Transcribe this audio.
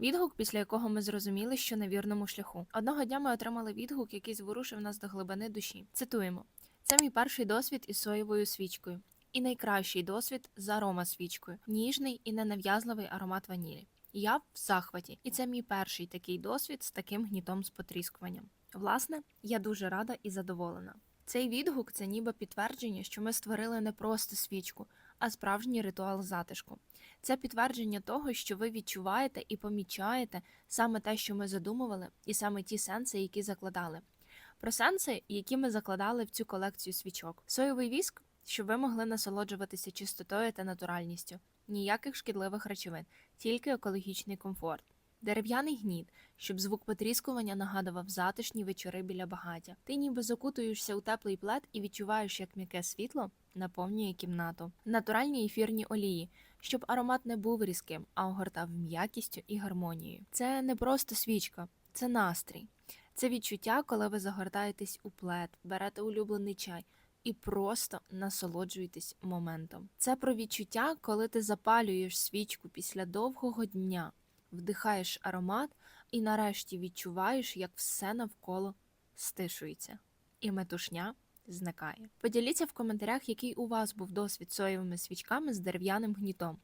Відгук, після якого ми зрозуміли, що на вірному шляху. Одного дня ми отримали відгук, який зворушив нас до глибини душі. Цитуємо: це мій перший досвід із соєвою свічкою. І найкращий досвід з арома свічкою, ніжний і ненав'язливий аромат ванілі. Я в захваті, і це мій перший такий досвід з таким гнітом з потріскуванням. Власне, я дуже рада і задоволена. Цей відгук це ніби підтвердження, що ми створили не просто свічку, а справжній ритуал затишку. Це підтвердження того, що ви відчуваєте і помічаєте саме те, що ми задумували, і саме ті сенси, які закладали. Про сенси, які ми закладали в цю колекцію свічок. Соєвий віск, щоб ви могли насолоджуватися чистотою та натуральністю, ніяких шкідливих речовин, тільки екологічний комфорт. Дерев'яний гніт, щоб звук потріскування нагадував затишні вечори біля багаття. Ти ніби закутуєшся у теплий плед і відчуваєш, як м'яке світло наповнює кімнату. Натуральні ефірні олії, щоб аромат не був різким, а огортав м'якістю і гармонією. Це не просто свічка, це настрій. Це відчуття, коли ви загортаєтесь у плед, берете улюблений чай і просто насолоджуєтесь моментом. Це про відчуття, коли ти запалюєш свічку після довгого дня, вдихаєш аромат і нарешті відчуваєш, як все навколо стишується, і метушня зникає. Поділіться в коментарях, який у вас був досвід соєвими свічками з дерев'яним гнітом.